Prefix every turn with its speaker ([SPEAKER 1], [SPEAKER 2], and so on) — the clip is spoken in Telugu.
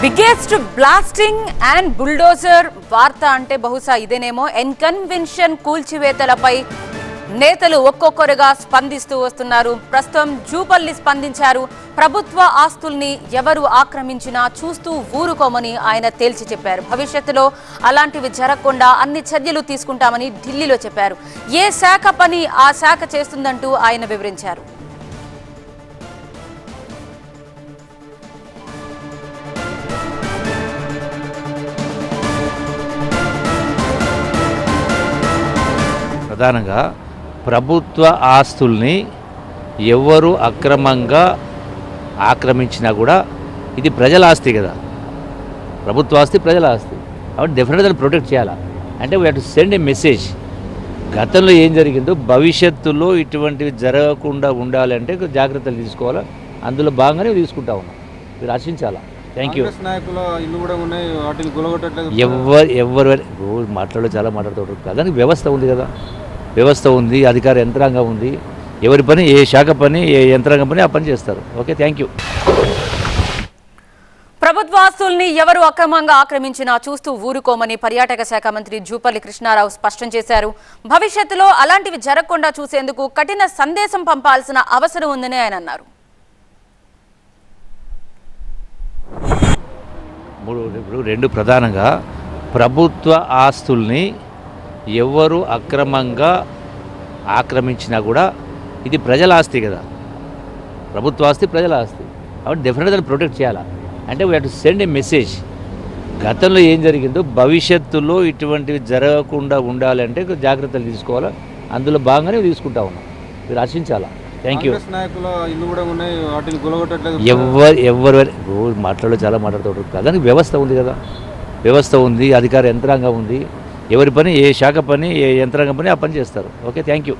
[SPEAKER 1] బిగ్గెస్ట్ బ్లాస్టింగ్ అండ్ బుల్డోజర్ వార్త అంటే బహుశా ఇదేనేమో. ఎన్కన్వెన్షన్ కూల్చివేతలపై నేతలు ఒక్కొక్కరుగా స్పందిస్తూ వస్తున్నారు. ప్రస్తుతం జూపల్లి స్పందించారు. ప్రభుత్వ ఆస్తుల్ని ఎవరు ఆక్రమించినా చూస్తూ ఊరుకోమని ఆయన తేల్చి చెప్పారు. భవిష్యత్తులో అలాంటివి జరగకుండా అన్ని చర్యలు తీసుకుంటామని ఢిల్లీలో చెప్పారు. ఏ శాఖ పని ఆ శాఖ చేస్తుందంటూ ఆయన వివరించారు.
[SPEAKER 2] ప్రధానంగా ప్రభుత్వ ఆస్తుల్ని ఎవరు అక్రమంగా ఆక్రమించినా కూడా ఇది ప్రజల ఆస్తి కదా. ప్రభుత్వ ఆస్తి ప్రజల ఆస్తి. కాబట్టి డెఫినెట్గా దాన్ని ప్రొటెక్ట్ చేయాలా? అంటే we to send a message గతంలో ఏం జరిగిందో భవిష్యత్తులో ఇటువంటివి జరగకుండా ఉండాలంటే జాగ్రత్తలు తీసుకోవాలా? అందులో భాగంగానే తీసుకుంటా ఉన్నాం. మీరు ఆశించాలా? థ్యాంక్ యూ ఎవరు ఎవరు మాట్లాడో చాలా మాట్లాడుతూ కదా దానికి వ్యవస్థ ఉంది కదా. వ్యవస్థ ఉంది అధికార యంత్రాంగం ఉంది. ఎవరి పని ఏ శాఖ పని ఏ యంత్రాంగం పని ఆ పని చేస్తారు. Okay thank you.
[SPEAKER 1] ప్రభుత్వ ఆస్తుల్ని ఎవరు అక్రమంగా ఆక్రమించినా చూస్తూ ఊరుకోమని పర్యాటక శాఖ మంత్రి జూపల్లి కృష్ణారావు స్పష్టం చేశారు. భవిష్యత్తులో అలాంటివి జరగకుండా చూసేందుకు కఠిన సందేశం పంపాల్సిన అవసరం ఉందని ఆయన అన్నారు.
[SPEAKER 2] ఇప్పుడు రెండు ప్రధానంగా ప్రభుత్వ ఆస్తుల్ని ఎవరు అక్రమంగా ఆక్రమించినా కూడా ఇది ప్రజల ఆస్తి కదా. ప్రభుత్వ ఆస్తి ప్రజల ఆస్తి. కాబట్టి డెఫినెట్గా దాన్ని ప్రొటెక్ట్ చేయాలా? అంటే we to send a message గతంలో ఏం జరిగిందో భవిష్యత్తులో ఇటువంటివి జరగకుండా ఉండాలంటే జాగ్రత్తలు తీసుకోవాలా? అందులో భాగంగానే తీసుకుంటా ఉన్నాం. మీరు ఆశించాలా? థ్యాంక్ యూ ఎవరు ఎవరు రోజు మాట్లాడో చాలా మాట్లాడుతూ కదా వ్యవస్థ ఉంది కదా. వ్యవస్థ ఉంది అధికార యంత్రాంగం ఉంది. ఎవరి పని ఏ శాఖ పని ఏ యంత్రాంగం పని ఆ పని చేస్తారు. Okay thank you.